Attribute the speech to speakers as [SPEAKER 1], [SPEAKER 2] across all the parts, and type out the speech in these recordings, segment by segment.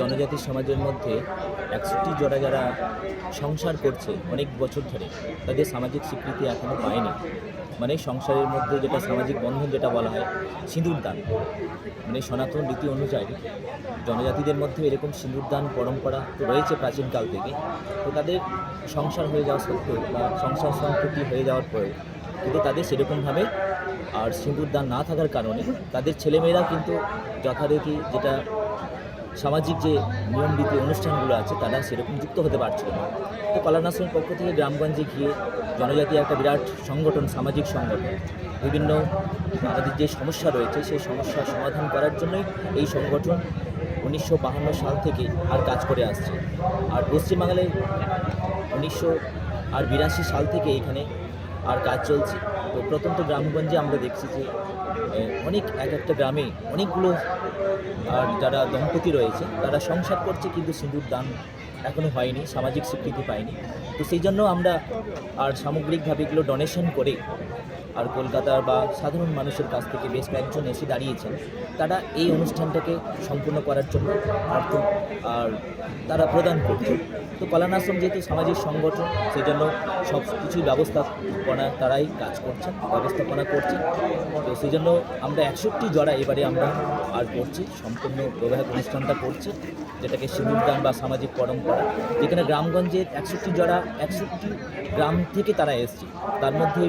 [SPEAKER 1] জনজাতি সমাজের মধ্যে একষট্টি জোড়া যারা সংসার করছে অনেক বছর ধরে, তাদের সামাজিক স্বীকৃতি এখনও পায়নি। মানে সংসারের মধ্যে যেটা সামাজিক বন্ধন যেটা বলা হয় সিঁদুরদান মানে সনাতন রীতি অনুযায়ী জনজাতিদের মধ্যে এরকম সিঁদুরদান পরম্পরা তো রয়েছে প্রাচীনকাল থেকে। তো তাদের সংসার হয়ে যাওয়া সত্ত্বেও বা সংসার সম্পত্তি হয়ে যাওয়ার পরে কিন্তু তাদের সেরকমভাবে আর সিঁদুরদান না থাকার কারণে তাদের ছেলেমেয়েরা কিন্তু যথারীতি যেটা সামাজিক যে নিয়ম রীতি অনুষ্ঠানগুলো আছে, তারা সেরকম যুক্ত হতে পারছিল না। তো কলানাশ্রমের পক্ষ থেকে গ্রামগঞ্জে গিয়ে জনজাতি একটা বিরাট সংগঠন, সামাজিক সংগঠন, বিভিন্ন আমাদের যে সমস্যা রয়েছে, সেই সমস্যার সমাধান করার জন্যই এই সংগঠন উনিশশো সাল থেকে আর কাজ করে আসছে। আর পশ্চিমবাংলায় উনিশশো আর বিরাশি সাল থেকে এখানে আর কাজ চলছে। তো প্রথম তো গ্রামগঞ্জে আমরা দেখছি যে অনেক, এক একটা গ্রামে অনেকগুলো, আর যারা দম্পতি রয়েছে, তারা সংসার করছে কিন্তু সিঁদুর দান এখনও হয়নি, সামাজিক স্বীকৃতি পায়নি। তো সেই জন্য আমরা আর সামগ্রিকভাবে এগুলো ডোনেশন করে আর কলকাতার বা সাধারণ মানুষের কাছ থেকে বেশ কয়েকজন এসে দাঁড়িয়েছেন। তারা এই অনুষ্ঠানটাকে সম্পূর্ণ করার জন্য অর্থ আর তারা প্রদান করছে তো কলানাশ্রম যেহেতু সামাজিক সংগঠন সেই জন্য সব কিছুই ব্যবস্থাপনা তারাই কাজ করছেন, ব্যবস্থাপনা করছেন। তো সেই জন্য আমরা একষট্টি জড়া এবারে আমরা আর করছি, সম্পূর্ণ বৈবাহিক অনুষ্ঠানটা করছি, যেটাকে সিঁদুরদান বা সামাজিক পরম্পরা। যেখানে গ্রামগঞ্জের একষট্টি জড়া, একষট্টি গ্রাম থেকে তারা এসছে। তার মধ্যে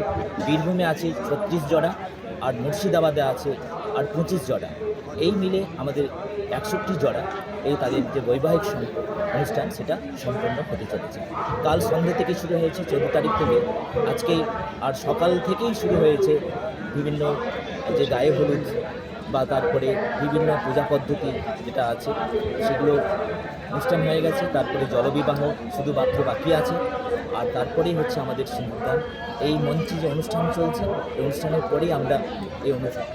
[SPEAKER 1] বীরভূমে আছে ছত্রিশ জোড়া আর মুর্শিদাবাদে আছে আর পঁচিশ জোড়া। এই মিলে আমাদের একষট্টি জোড়া। এই তাদের যে বৈবাহিক অনুষ্ঠান, সেটা সম্পন্ন হতে চলেছে। কাল সন্ধ্যে থেকে শুরু হয়েছে চোদ্দ তারিখ থেকে। আজকে আর সকাল থেকেই শুরু হয়েছে বিভিন্ন যে গায়ে হলুদ বা তারপরে বিভিন্ন পূজা পদ্ধতি যেটা আছে, সেগুলো অনুষ্ঠান হয়ে গেছে। তারপরে জলবিবাহ শুধুমাত্র বাকি আছে। আর তারপরেই হচ্ছে আমাদের সিঁদুরদান এই মঞ্চে যে অনুষ্ঠান চলছে, এই অনুষ্ঠানের পরেই আমরা এই অনুষ্ঠান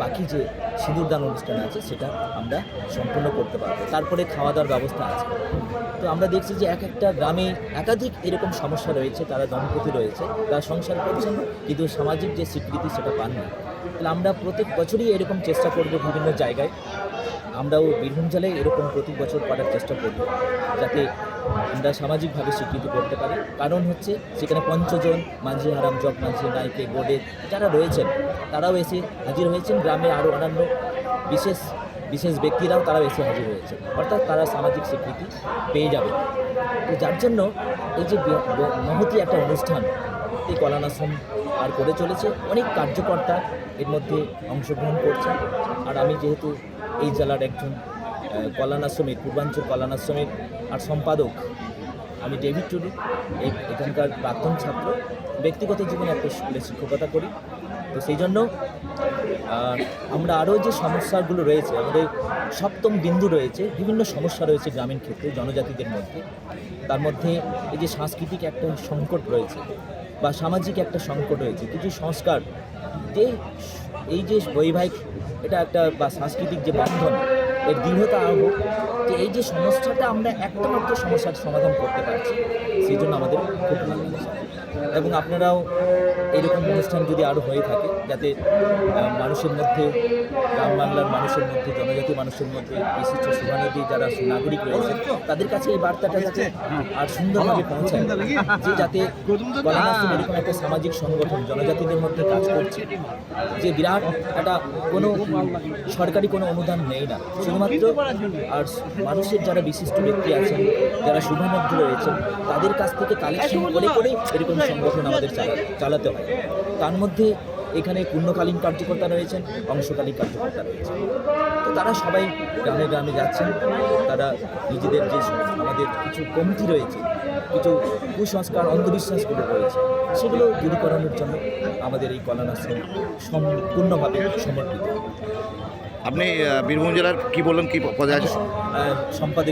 [SPEAKER 1] বাকি যে সিঁদুরদান অনুষ্ঠান আছে, সেটা আমরা সম্পূর্ণ করতে পারব। তারপরে খাওয়া দাওয়ার ব্যবস্থা আছে। তো আমরা দেখছি যে এক একটা গ্রামে একাধিক এরকম সমস্যা রয়েছে, তারা দম্পতি রয়েছে, তারা সংসার করছেন, কিন্তু সামাজিক যে স্বীকৃতি, সেটা পান না আমরা প্রত্যেক বছরই এরকম চেষ্টা করব বিভিন্ন জায়গায়। আমরাও বীরভূম জেলায় এরকম প্রতি বছর করার চেষ্টা করব, যাতে আমরা সামাজিকভাবে স্বীকৃতি করতে পারি। কারণ হচ্ছে সেখানে পঞ্চজন মাঝি হারাম জগ মাঝি, নাইকে, গোডে যারা রয়েছেন, তারাও এসে হাজির হয়েছেন। গ্রামে আরও অন্যান্য বিশেষ বিশেষ ব্যক্তিরাও তারা এসে হাজির হয়েছে। অর্থাৎ তারা সামাজিক স্বীকৃতি পেয়ে যাবে। তো যার জন্য এই যে মহতি একটা অনুষ্ঠান, এই কলানাশ্রম আর করে চলেছে। অনেক কার্যকর্তা এর মধ্যে অংশগ্রহণ করছে। আর আমি যেহেতু এই জেলার একজন কল্যাণাশ্রমের পূর্বাঞ্চল কল্যাণাশ্রমের আর সম্পাদক, আমি ডেভিড টুডু এই এখানকার প্রাক্তন ছাত্র। ব্যক্তিগত জীবনে একটা স্কুলে শিক্ষকতা করি। তো সেই জন্য আমরা আরও যে সমস্যাগুলো রয়েছে, আমাদের সপ্তম বিন্দু রয়েছে, বিভিন্ন সমস্যা রয়েছে গ্রামীণ ক্ষেত্রে, জনজাতিদের মধ্যে। তার মধ্যে এই যে সাংস্কৃতিক একটা সংকট রয়েছে বা সামাজিক একটা সংকট রয়েছে, কিছু সংস্কার, যে এই যে বৈবাহিক, এটা একটা বা সাংস্কৃতিক যে বন্ধন এর দৃঢ়তা আরও যে এই যে সমস্যাটা আমরা একটা মাত্র সমস্যার সমাধান করতে পারছি, সেই জন্য আমাদের খুব ভালো এবং আপনারাও এরকম অনুষ্ঠান যদি আরও হয়ে থাকে, যাতে মানুষের মধ্যে গ্রাম বাংলার মানুষের মধ্যে জনজাতি মানুষের মধ্যে, বিশিষ্ট শুভানদী যারা নাগরিক রয়েছে, তাদের কাছে এই বার্তাটা যাতে আর সুন্দরভাবে পৌঁছায়, যে যাতে এরকম একটা সামাজিক সংগঠন, জনজাতিদের মধ্যে কাজ করছে, যে বিরাট একটা কোনো সরকারি কোনো অনুদান নেই না শুধুমাত্র আর মানুষের যারা বিশিষ্ট ব্যক্তি আছেন যারা শুভামধ্য রয়েছেন তাদের কাছ থেকে কালেকশন করে করেই এরকম সংগঠন আমাদের চালা- চালাতে হয়। তার মধ্যে এখানে পূর্ণকালীন কার্যকর্তা রয়েছেন অংশকালীন কার্যকর্তা রয়েছেন। তো তারা সবাই গ্রামে গ্রামে যাচ্ছেন। তারা নিজেদের যে আমাদের কিছু কমতি রয়েছে কিছু কুসংস্কার অন্ধবিশ্বাসগুলো রয়েছে সেগুলো দূরীকরণের জন্য আমাদের এই কলানাশ্রম সম্পূর্ণভাবে সমর্পিত।
[SPEAKER 2] আপনি বীরভূম জেলার কি বললেন কি পদে আছে
[SPEAKER 1] সম্পাদক